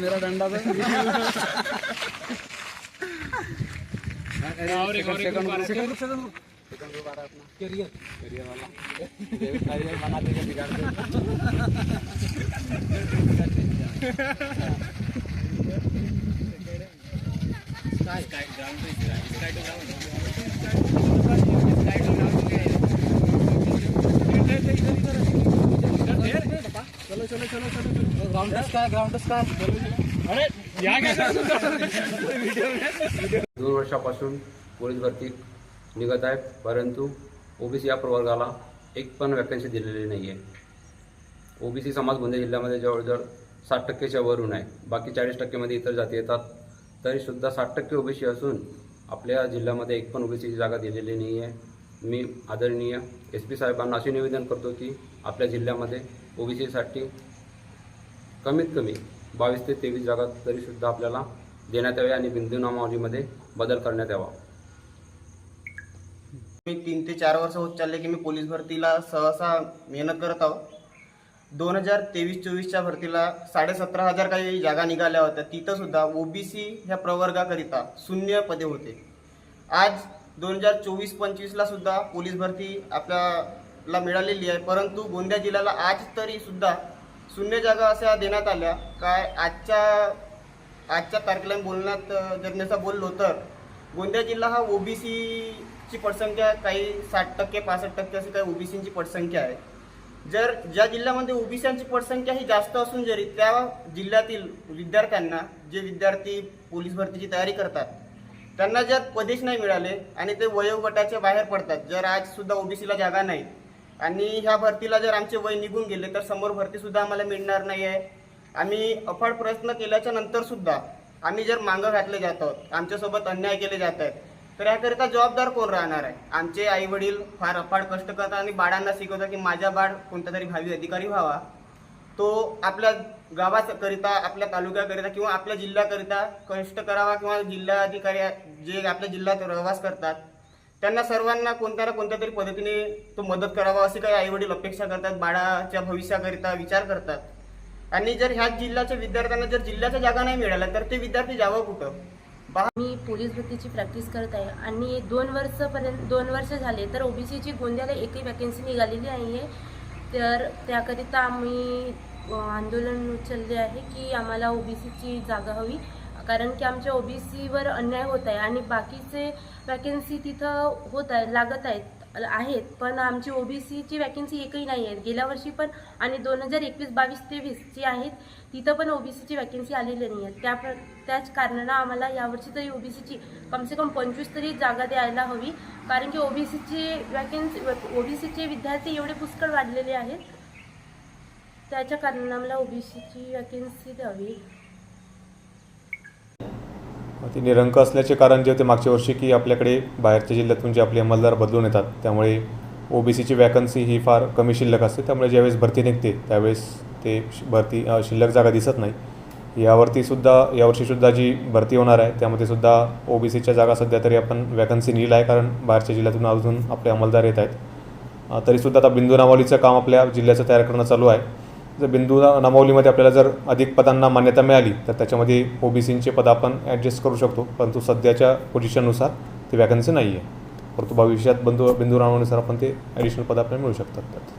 मेरा डंडा और एक और एक सेकंड सेकंड करियर करियर वाला करियर बना देगा बिगाड़ दे घेतो दोन वर्षापासून पोलीस भरती निघत आहे परंतु ओबीसी या प्रवर्गाला एक पण वॅकन्सी दिलेली नाही आहे ओबीसी समाज गोंदिया जिल्ह्यामध्ये जवळजवळ साठ टक्केच्या वरून आहे. बाकी चाळीस टक्केमध्ये इतर जाती येतात. तरीसुद्धा साठ टक्के ओबीसी असून आपल्या जिल्ह्यामध्ये एक पण ओबीसीची जागा दिलेली नाही आहे. मी आदरणीय एस पी साहेबांना असे निवेदन करतो की आपल्या जिल्ह्यामध्ये ओबीसीसाठी कमीत कमी बावीस ते तेवीस जागा तरीसुद्धा आपल्याला देण्यात याव्या आणि बिंदू नामावलीमध्ये बदल करण्यात यावा. मी तीन ते चार वर्ष होत चालले की मी पोलीस भरतीला सहसा मेहनत करत आहो. दोन हजार तेवीस चोवीसच्या भरतीला साडेसतरा हजार काही जागा निघाल्या होत्या. तिथंसुद्धा ओ बी सी ह्या प्रवर्गाकरिता शून्य पदे होते. आज दोन हजार चोवीस पंचवीसला सुद्धा पोलीस भरती आपल्याला मिळालेली आहे. परंतु गोंदिया जिल्ह्याला आज तरी सुद्धा शून्य जागा अशा देण्यात आल्या. काय आजच्या आजच्या तारखेला बोलण्यात जगण्याचा बोललो तर गोंदिया जिल्हा हा ओबीसीची पटसंख्या काही साठ टक्के पासष्ट टक्के अशी काही ओबीसीची पटसंख्या आहे. जर ज्या जिल्ह्यामध्ये ओबीसीची पटसंख्या ही जास्त असून जरी त्या जिल्ह्यातील विद्यार्थ्यांना जे विद्यार्थी पोलीस भरतीची तयारी करतात त्यांना जर पदेश नाही मिळाले आणि ते वयोगटाच्या बाहेर पडतात जर आज सुद्धा ओबीसीला जागा नाही आणि ह्या भरतीला जर आमचे वय निघून गेले तर समोर भरतीसुद्धा आम्हाला मिळणार नाही आहे आम्ही अफाट प्रयत्न केल्याच्या नंतरसुद्धा आम्ही जर मागं घातले जात आहोत आमच्यासोबत अन्याय केले जात आहेत तर याकरिता जबाबदार कोण राहणार आहे? आमचे आई वडील फार अफाट कष्ट करतात आणि बाळांना शिकवतात की माझा बाळ कोणता तरी भावी अधिकारी व्हावा. तो आपल्या गावाकरिता आपल्या तालुक्याकरिता किंवा आपल्या जिल्ह्याकरिता कष्ट करावा किंवा जिल्हा अधिकारी जे आपल्या जिल्ह्यात प्रवास करतात त्यांना सर्वांना कोणत्या ना कोणत्या तरी पद्धतीने तो मदत करावा असे काही आईवडील अपेक्षा करतात बाळाच्या भविष्याकरिता विचार करतात. आणि जर ह्याच जिल्ह्याच्या विद्यार्थ्यांना जर जिल्ह्याच्या जागा नाही मिळाल्या तर ते विद्यार्थी जावं कुठं? मी पोलीस भरतीची प्रॅक्टिस करत आहे. आणि दोन वर्षपर्यंत दोन वर्ष झाले तर ओबीसीची गोंदियाला एकही वॅकन्सी निघालेली नाही आहे तर त्याकरिता आम्ही आंदोलन उचलले आहे की आम्हाला ओबीसीची जागा हवी. कारण की आमच्या ओबीसीवर अन्याय होत आहे आणि बाकीचे वॅकन्सी तिथं होत आहे लागत आहेत. आहेत पण आमची ओबीसीची वॅकन्सी एकही नाही आहे. गेल्या वर्षी पण आणि दोन हजार एकवीस बावीस तेवीस जी आहेत तिथं पण ओबीसीची वॅकन्सी आलेली नाही आहेत त्या प्र त्याच कारणानं आम्हाला यावर्षी तरी ओबीसीची कमसे कम पंचवीस तरी जागा द्यायला हवी. कारण की ओबीसीचे वॅकन्सी ओबीसीचे विद्यार्थी एवढे पुष्कळ वाढलेले आहेत. त्याच्या कारणानं आम्हाला ओबीसीची वॅकन्सी द्यावी. ते निरंक असल्याचे कारण जे होते मागच्या वर्षी की आपल्याकडे बाहेरच्या जिल्ह्यातून जे म्हणजे आपले अंमलदार बदलून येतात. त्यामुळे ओ बी सीची वॅकन्सी ही फार कमी शिल्लक असते. त्यामुळे ज्यावेळेस भरती निघते त्यावेळेस ते भरती शिल्लक जागा दिसत नाही. यावरती सुद्धा यावर्षीसुद्धा जी भरती होणार आहे त्यामध्ये सुद्धा ओ बी सीच्या जागा सध्या तरी आपण वॅकन्सी निल आहे. कारण बाहेरच्या जिल्ह्यातून अजून आपले अंमलदार येत आहेत. तरीसुद्धा आता बिंदू नामावलीचं काम आपल्या जिल्ह्याचं तयार करणं चालू आहे. जर बिंदू नामावलीमध्ये आपल्याला जर अधिक पदांना मान्यता मिळाली तर त्याच्यामध्ये ओ बी सींचे पद आपण ॲडजस्ट करू शकतो. परंतु सध्याच्या पोझिशननुसार ती वॅकन्सी नाही आहे परंतु भविष्यात बंधू बिंदू नामावलीनुसार आपण ते ॲडिशनल पद आपल्याला मिळू शकतात त्यात.